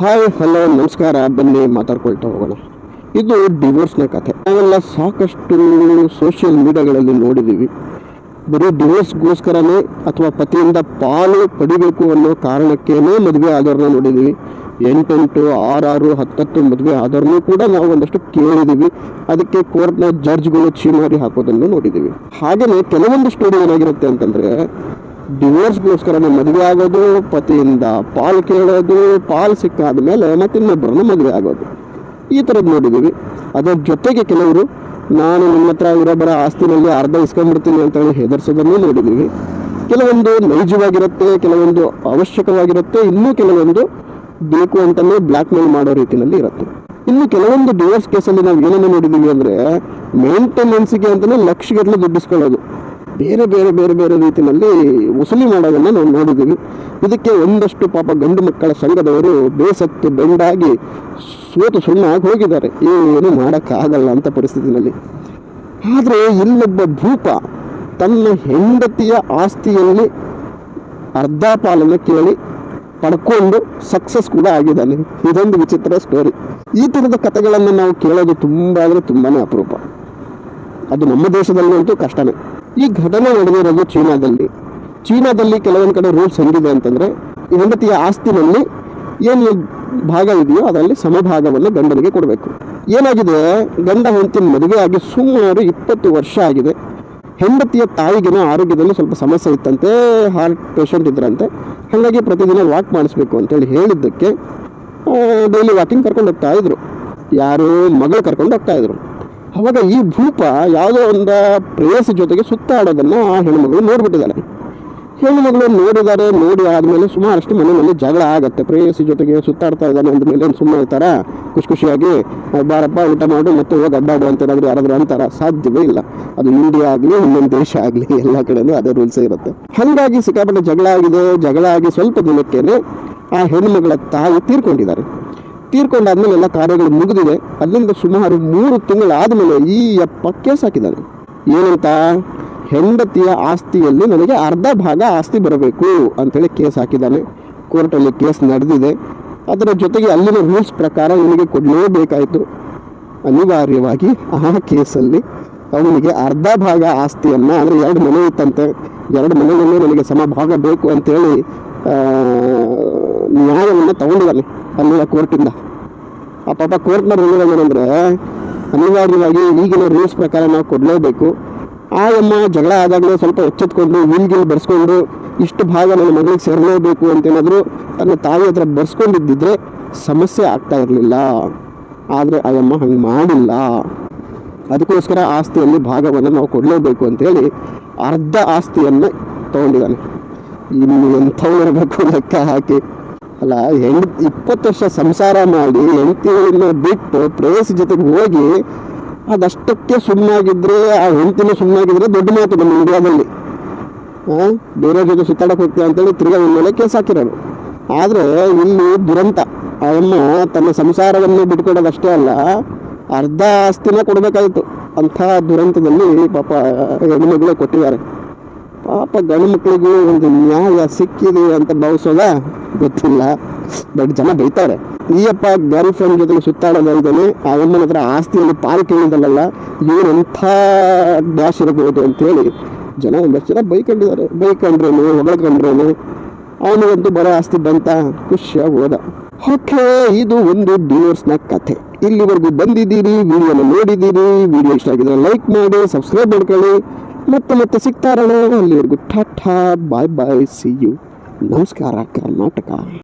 Hi, hello, ನಮಸ್ಕಾರ. ಬನ್ನಿ, ಮಾತಾಡ್ಕೊಳ್ತಾ ಹೋಗೋಣ. ಇದು ಡಿವೋರ್ಸ್ನ ಕಥೆ ನಾವೆಲ್ಲ ಸಾಕಷ್ಟು ಸೋಷಿಯಲ್ ಮೀಡಿಯಾಗಳಲ್ಲಿ ನೋಡಿದ್ದೀವಿ ಬರೀ ಡಿವೋರ್ಸ್ಗೋಸ್ಕರನೇ ಅಥವಾ ಪತಿಯಿಂದ ಪಾಲು ಪಡಿಬೇಕು ಅನ್ನೋ ಕಾರಣಕ್ಕೇನೆ ಮದುವೆ ಆದವ್ರನ್ನ ನೋಡಿದ್ದೀವಿ ಎಂಟೆಂಟು, ಆರಾರು, ಹತ್ತತ್ತು ಮದುವೆ ಆದವ್ರನ್ನೂ ಕೂಡ ನಾವು ಒಂದಷ್ಟು ಕೇಳಿದ್ದೀವಿ ಅದಕ್ಕೆ ಕೋರ್ಟ್ನ ಜಡ್ಜ್ಗಳು ಚೀಮಾರಿ ಹಾಕೋದನ್ನು ನೋಡಿದ್ದೀವಿ ಹಾಗೆಯೇ ಕೆಲವೊಂದು ಸ್ಟೋರಿ ಏನಾಗಿರುತ್ತೆ ಅಂತಂದರೆ ಡಿವೋರ್ಸ್ಗೋಸ್ಕರ ಮದುವೆ ಆಗೋದು, ಪತಿಯಿಂದ ಪಾಲ್ ಕೇಳೋದು, ಪಾಲ್ ಸಿಕ್ಕಾದ ಮೇಲೆ ಮತ್ತೆ ಇನ್ನೊಬ್ಬರನ್ನ ಮದುವೆ ಆಗೋದು. ಈ ಥರದ್ದು ನೋಡಿದ್ದೀವಿ. ಅದರ ಜೊತೆಗೆ ಕೆಲವರು, ನಾನು ನಿಮ್ಮ ಹತ್ರ ಇರೋಬ್ಬರ ಆಸ್ತಿನಲ್ಲಿ ಅರ್ಧ ಇಸ್ಕೊಂಡ್ಬಿಡ್ತೀನಿ ಅಂತೇಳಿ ಹೆದರ್ಸೋದನ್ನು ನೋಡಿದ್ದೀವಿ. ಕೆಲವೊಂದು ನೈಜವಾಗಿರುತ್ತೆ, ಕೆಲವೊಂದು ಅವಶ್ಯಕವಾಗಿರುತ್ತೆ, ಇನ್ನೂ ಕೆಲವೊಂದು ಬೇಕು ಅಂತಲೇ ಬ್ಲ್ಯಾಕ್ ಮೇಲ್ ಮಾಡೋ ರೀತಿಯಲ್ಲಿ ಇರುತ್ತೆ. ಇನ್ನು ಕೆಲವೊಂದು ಡಿವೋರ್ಸ್ ಕೇಸಲ್ಲಿ ನಾವು ಏನನ್ನು ನೋಡಿದ್ದೀವಿ ಅಂದರೆ ಮೇಂಟೆನೆನ್ಸ್ಗೆ ಅಂತಲೇ ಲಕ್ಷಗಟ್ಟಲೆ ದುಡ್ಡಿಸ್ಕೊಳ್ಳೋದು ಬೇರೆ ಬೇರೆ ಬೇರೆ ಬೇರೆ ರೀತಿಯಲ್ಲಿ ವಸೂಲಿ ಮಾಡೋದನ್ನು ನಾವು ನೋಡಿದ್ದೀವಿ. ಇದಕ್ಕೆ ಒಂದಷ್ಟು ಪಾಪ ಗಂಡು ಮಕ್ಕಳ ಸಂಘದವರು ಬೇಸತ್ತು ಬೆಂಡಾಗಿ ಸೋತು ಸುಣ್ಣಾಗಿ ಹೋಗಿದ್ದಾರೆ. ಏನು ಮಾಡೋಕ್ಕಾಗಲ್ಲ ಅಂತ ಪರಿಸ್ಥಿತಿನಲ್ಲಿ. ಆದರೆ ಇಲ್ಲೊಬ್ಬ ಭೂಪ ತನ್ನ ಹೆಂಡತಿಯ ಆಸ್ತಿಯಲ್ಲಿ ಅರ್ಧ ಪಾಲನ್ನು ಕೇಳಿ ಪಡ್ಕೊಂಡು ಸಕ್ಸಸ್ ಕೂಡ ಆಗಿದ್ದಾನೆ. ಇದೊಂದು ವಿಚಿತ್ರ ಸ್ಟೋರಿ ಈ ಥರದ ಕಥೆಗಳನ್ನು ನಾವು ಕೇಳೋದು ತುಂಬ ಅಂದರೆ ತುಂಬಾ ಅಪರೂಪ. ಅದು ನಮ್ಮ ದೇಶದಲ್ಲಂತೂ ಕಷ್ಟನೇ. ಈ ಘಟನೆ ನಡೆದಿರೋದು ಚೀನಾದಲ್ಲಿ. ಚೀನಾದಲ್ಲಿ ಕೆಲವೊಂದು ಕಡೆ ರೂಲ್ಸ್ ಹೆಂಗಿದೆ ಅಂತಂದರೆ ಹೆಂಡತಿಯ ಆಸ್ತಿನಲ್ಲಿ ಏನು ಭಾಗ ಇದೆಯೋ ಅದರಲ್ಲಿ ಸಮಭಾಗವನ್ನು ಗಂಡನಿಗೆ ಕೊಡಬೇಕು. ಏನಾಗಿದೆ? ಗಂಡ ಹೆಂಡತಿ ಮದುವೆ ಆಗಿ ಸುಮಾರು ಇಪ್ಪತ್ತು ವರ್ಷ ಆಗಿದೆ. ಹೆಂಡತಿಯ ತಾಯಿಗಿನ ಆರೋಗ್ಯದಲ್ಲಿ ಸ್ವಲ್ಪ ಸಮಸ್ಯೆ ಇತ್ತಂತೆ ಹಾರ್ಟ್ ಪೇಷಂಟ್ ಇದ್ರಂತೆ. ಹಾಗಾಗಿ ಪ್ರತಿದಿನ ವಾಕ್ ಮಾಡಿಸ್ಬೇಕು ಅಂತೇಳಿ ಹೇಳಿದ್ದಕ್ಕೆ ಡೈಲಿ ವಾಕಿಂಗ್ ಕರ್ಕೊಂಡು ಹೋಗ್ತಾ ಇದ್ರು. ಯಾರು ಮಗಳು ಕರ್ಕೊಂಡು ಹೋಗ್ತಾ ಇದ್ರು. ಅವಾಗ ಈ ಭೂಪ ಯಾವುದೋ ಒಂದು ಪ್ರೇಯಸಿ ಜೊತೆಗೆ ಸುತ್ತಾಡೋದನ್ನು ಆ ಹೆಣ್ಮಗಳು ನೋಡಿಬಿಟ್ಟಿದ್ದಾರೆ. ಹೆಣ್ಮಗಳು ನೋಡಿದ್ದಾರೆ ನೋಡಿ ಆದಮೇಲೆ ಸುಮಾರಷ್ಟು ಮನೆಯಲ್ಲಿ ಜಗಳ ಆಗುತ್ತೆ. ಪ್ರೇಯಸಿ ಜೊತೆಗೆ ಸುತ್ತಾಡ್ತಾ ಇದ್ದಾನೆ ಅಂದಮೇಲೆ ಸುಮ್ಮನೆ ಇರ್ತಾರ? ಖುಷಿ ಖುಷಿಯಾಗಿ "ಆ, ಬಾರಪ್ಪ ಊಟ ಮಾಡು ಮತ್ತೆ ಹೋಗಿ ಅಡ್ಡಾಡು ಅಂತ ಏನಾದ್ರು ಯಾರಾದರೂ ಅಂತಾರ? ಸಾಧ್ಯವೇ ಇಲ್ಲ. ಅದು ಇಂಡಿಯಾ ಆಗಲಿ ಒಂದೊಂದು ದೇಶ ಆಗಲಿ ಎಲ್ಲ ಕಡೆನೂ ಅದೇ ರೂಲ್ಸೇ ಇರುತ್ತೆ. ಹಾಗಾಗಿ ಸಿಕ್ಕಾಪಟ್ಟೆ ಜಗಳ ಆಗಿದೆ ಜಗಳ ಆಗಿ ಸ್ವಲ್ಪ ದಿನಕ್ಕೇನೆ ಆ ಹೆಣ್ಮಗಳ ತಾಯಿ ತೀರ್ಕೊಂಡಿದ್ದಾರೆ. ತೀರ್ಕೊಂಡಾದ್ಮೇಲೆ ಎಲ್ಲ ಕಾರ್ಯಗಳು ಮುಗಿದಿದೆ. ಅಲ್ಲಿಂದ ಸುಮಾರು ಮೂರು ತಿಂಗಳಾದಮೇಲೆ ಈ ಅಪ್ಪ ಕೇಸ್ ಹಾಕಿದ್ದಾನೆ ಏನಂತ? ಹೆಂಡತಿಯ ಆಸ್ತಿಯಲ್ಲಿ ನನಗೆ ಅರ್ಧ ಭಾಗ ಆಸ್ತಿ ಬರಬೇಕು ಅಂತೇಳಿ ಕೇಸ್ ಹಾಕಿದ್ದಾನೆ. ಕೋರ್ಟಲ್ಲಿ ಕೇಸ್ ನಡೆದಿದೆ. ಅದರ ಜೊತೆಗೆ ಅಲ್ಲಿನ ರೂಲ್ಸ್ ಪ್ರಕಾರ ಇವನಿಗೆ ಕೊಡಲೇಬೇಕಾಯಿತು. ಅನಿವಾರ್ಯವಾಗಿ ಆ ಕೇಸಲ್ಲಿ ಅವನಿಗೆ ಅರ್ಧ ಭಾಗ ಆಸ್ತಿಯನ್ನು, ಅಂದರೆ ಎರಡು ಮನೆ ಇತ್ತಂತೆ, ಎರಡು ಮನೆಯಲ್ಲೂ ನನಗೆ ಸಮ ಭಾಗ ಬೇಕು ಅಂತೇಳಿ ನ್ಯಾಯವನ್ನು ತಗೊಂಡಿದ್ದಾನೆ ಅಲ್ಲಿನ ಕೋರ್ಟಿಂದ. ಆ ಪಾಪ ಕೋರ್ಟ್ನ ರೂಲ್ ಏನಂದರೆ, ಅನಿವಾರ್ಯವಾಗಿ ಈಗಿನ ರೂಲ್ಸ್ ಪ್ರಕಾರ ನಾವು ಕೊಡಲೇಬೇಕು. ಆ ಅಮ್ಮ ಜಗಳ ಆದಾಗಲೇ ಸ್ವಲ್ಪ ಎಚ್ಚೆತ್ಕೊಂಡು ವೀಲ್ಗಿಲ್ ಬರ್ಸ್ಕೊಂಡು ಇಷ್ಟು ಭಾಗ ನನ್ನ ಮಗಳಿಗೆ ಸೇರಲೇಬೇಕು ಅಂತೇನಾದರೂ ತನ್ನ ತಾಯಿ ಹತ್ರ ಬರ್ಸ್ಕೊಂಡಿದ್ದಿದ್ರೆ ಸಮಸ್ಯೆ ಆಗ್ತಾ ಇರಲಿಲ್ಲ. ಆದರೆ ಆ ಅಮ್ಮ ಹಂಗೆ ಮಾಡಿಲ್ಲ. ಅದಕ್ಕೋಸ್ಕರ ಆಸ್ತಿಯಲ್ಲಿ ಭಾಗವನ್ನು ನಾವು ಕೊಡಲೇಬೇಕು ಅಂತೇಳಿ ಅರ್ಧ ಆಸ್ತಿಯನ್ನು ತಗೊಂಡಿದ್ದಾನೆ. ಇನ್ನು ಎಂಥವ್ರಿರಬೇಕು ಲೆಕ್ಕ ಹಾಕಿ. ಅಲ್ಲ ಹೆಂಡ್ ಇಪ್ಪತ್ತು ವರ್ಷ ಸಂಸಾರ ಮಾಡಿ ಹೆಂಡತಿಯನ್ನು ಬಿಟ್ಟು ಪ್ರೇಯಸಿ ಜೊತೆಗೆ ಹೋಗಿ ಅದಷ್ಟಕ್ಕೆ ಸುಮ್ಮನಾಗಿದ್ರೆ ಆ ಹೆಂಡತಿನೂ ಸುಮ್ಮನಾಗಿದ್ರೆ ದೊಡ್ಡ ಮಾತು ನಮ್ಮ ಇಂಡಿಯಾದಲ್ಲಿ. ಬೇರೆ ಜೊತೆ ಸುತ್ತಾಡಕ್ಕೆ ಹೋಗ್ತೀಯ ಅಂತೇಳಿ ತಿರ್ಗಾ ಒಂದು ಮೇಲೆ ಕೇಸ್ ಹಾಕಿರೋರು. ಆದರೆ ಇಲ್ಲಿ ದುರಂತ. ಅಮ್ಮ ತನ್ನ ಸಂಸಾರವನ್ನು ಬಿಟ್ಕೊಡೋದಷ್ಟೇ ಅಲ್ಲ, ಅರ್ಧ ಆಸ್ತಿನ ಕೊಡಬೇಕಾಯಿತು. ಅಂಥ ದುರಂತದಲ್ಲಿ ಪಾಪ ಹೆಣ್ಮಗಳು ಕೊಟ್ಟಿದ್ದಾರೆ. ಪಾಪ ಗಂಡು ಮಕ್ಕಳಿಗೂ ಒಂದು ನ್ಯಾಯ ಸಿಕ್ಕಿದೆ ಅಂತ ಭಾವಿಸೋದ ಗೊತ್ತಿಲ್ಲ. ಬಟ್ ಜನ ಬೈತಾರೆ. ಈಯಪ್ಪ ಗರ್ಲ್ ಫ್ರೆಂಡ್ ಜೊತೆ ಸುತ್ತಾಡೋದಲ್ದೇ ಆ ಅಮ್ಮನ ಹತ್ರ ಆಸ್ತಿಯನ್ನು ಪಾಲು ಕೇಳಿದಲ್ಲ ಇವರೆಂಥ ಡ್ಯಾಶ್ ಇರಬಹುದು ಅಂತೇಳಿ ಜನ ಒಂದಷ್ಟು ಜನ ಬೈಕೊಂಡಿದ್ದಾರೆ. ಬೈಕೊಂಡ್ರೇನು, ಹೊಗಳ್ಕೊಂಡ್ರೇನು? ಅವನಿಗಂತೂ ಬರೋ ಆಸ್ತಿ ಬಂತ, ಖುಷಿಯಾಗಿ ಹೋದ. ಓಕೆ, ಇದು ಒಂದು ಡಿವೋರ್ಸ್ನ ಕಥೆ. ಇಲ್ಲಿವರೆಗೂ ಬಂದಿದ್ದೀರಿ, ವಿಡಿಯೋನ ನೋಡಿದ್ದೀರಿ, ವಿಡಿಯೋ ಇಷ್ಟ ಆಗಿದ್ರೆ ಲೈಕ್ ಮಾಡಿ, ಸಬ್ಸ್ಕ್ರೈಬ್ ಮಾಡ್ಕೊಳ್ಳಿ. ಮತ್ತೆ ಮತ್ತೆ ಸಿಗ್ತಾರಣ ಅಲ್ಲಿವರೆಗೂ tata bye bye see you ನಮಸ್ಕಾರ ಕರ್ನಾಟಕ.